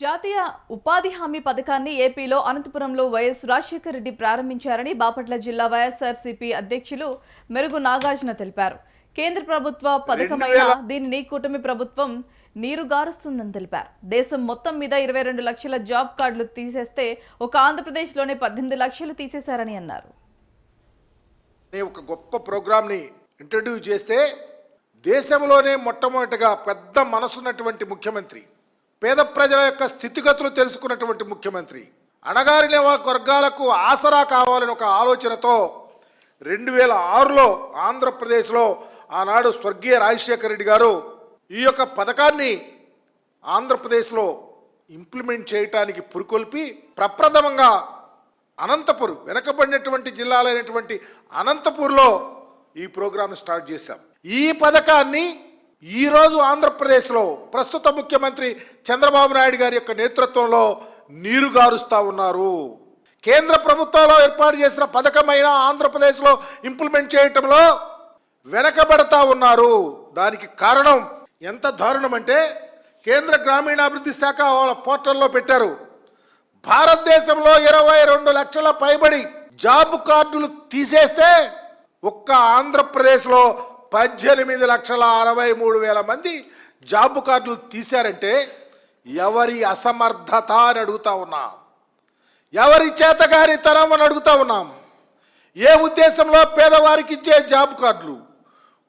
జాతీయ ఉపాధి హామీ పథకాన్ని ఏపీలో అనంతపురంలో వైఎస్ రాజశేఖర రెడ్డి ప్రారంభించారని బాపట్ల జిల్లా వైఎస్ఆర్సీపీ అధ్యక్షులు మెరుగు నాగార్జున తెలిపారు. కేంద్ర ప్రభుత్వ పథకమైన దీనిని కూటమి ప్రభుత్వం నీరుగారుస్తుందని తెలిపారు. దేశం మొత్తం మీద ఇరవై రెండు లక్షల జాబ్ కార్డులు తీసేస్తే ఒక ఆంధ్రప్రదేశ్లోనే పద్దెనిమిది లక్షలు తీసేశారని అన్నారు. అనే ఒక గొప్ప ప్రోగ్రామ్ని ఇంట్రడ్యూస్ చేస్తే దేశంలోనే మొట్టమొదటిగా పెద్ద మనసున్నటువంటి ముఖ్యమంత్రి పేద ప్రజల యొక్క స్థితిగతులు తెలుసుకున్నటువంటి ముఖ్యమంత్రి. అణగారిన వర్గాలకు ఆసరా కావాలని ఒక ఆలోచనతో రెండు వేల ఆరులో ఆంధ్రప్రదేశ్లో ఆనాడు స్వర్గీయ రాజశేఖర రెడ్డి గారు ఈ యొక్క పథకాన్ని ఆంధ్రప్రదేశ్లో ఇంప్లిమెంట్ చేయటానికి పురుకొల్పి ప్రప్రథమంగా అనంతపూర్ వెనకబడినటువంటి జిల్లాలైనటువంటి అనంతపూర్లో ఈ ప్రోగ్రామ్ స్టార్ట్ చేశాం. ఈ పథకాన్ని ఈరోజు ఆంధ్రప్రదేశ్లో ప్రస్తుత ముఖ్యమంత్రి చంద్రబాబు నాయుడు గారి యొక్క నేతృత్వంలో నీరు గారుస్తూ ఉన్నారు. కేంద్ర ప్రభుత్వంలో ఏర్పాటు చేసిన పథకమైన ఆంధ్రప్రదేశ్లో ఇంప్లిమెంట్ చేయటంలో వెనకబడతా ఉన్నారు. దానికి కారణం ఎంత దారుణం అంటే కేంద్ర గ్రామీణాభివృద్ధి శాఖ వాళ్ళ పోర్టల్లో పెట్టారు. భారతదేశంలో ఇరవై రెండు లక్షల పైబడి జాబ్ కార్డులు తీసేస్తే ఒక్క ఆంధ్రప్రదేశ్లో పద్దెనిమిది లక్షల అరవై మూడు వేల మంది జాబ్ కార్డులు తీశారంటే ఎవరి అసమర్థత అని అడుగుతా ఉన్నాం. ఎవరి చేతగారితనం అని అడుగుతా ఉన్నాం. ఏ ఉద్దేశంలో పేదవారికి ఇచ్చే జాబ్ కార్డులు?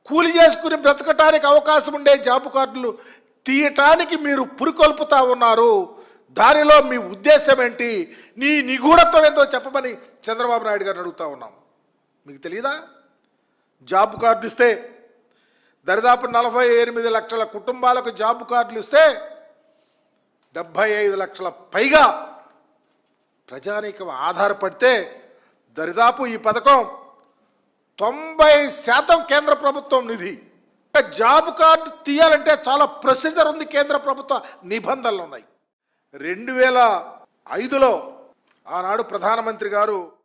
కూలి చేసుకుని బ్రతకటానికి అవకాశం ఉండే జాబ్ కార్డులు తీయటానికి మీరు పురికొల్పుతా ఉన్నారు. దానిలో మీ ఉద్దేశం ఏంటి? నీ నిగూఢత్వం ఏందో చెప్పమని చంద్రబాబు నాయుడు గారిని అడుగుతా ఉన్నాం. మీకు తెలియదా జాబ్ కార్డు ఇస్తే దరిదాపు నలభై ఎనిమిది లక్షల కుటుంబాలకు జాబ్ కార్డులు ఇస్తే డెబ్భై ఐదు లక్షల పైగా ప్రజానీకం ఆధారపడితే దరిదాపు ఈ పథకం తొంభై శాతం కేంద్ర ప్రభుత్వం నిధి. జాబ్ కార్డు తీయాలంటే చాలా ప్రొసీజర్ ఉంది కేంద్ర ప్రభుత్వ నిబంధనలు ఉన్నాయి. రెండు వేల ఐదులో ఆనాడు ప్రధానమంత్రి గారు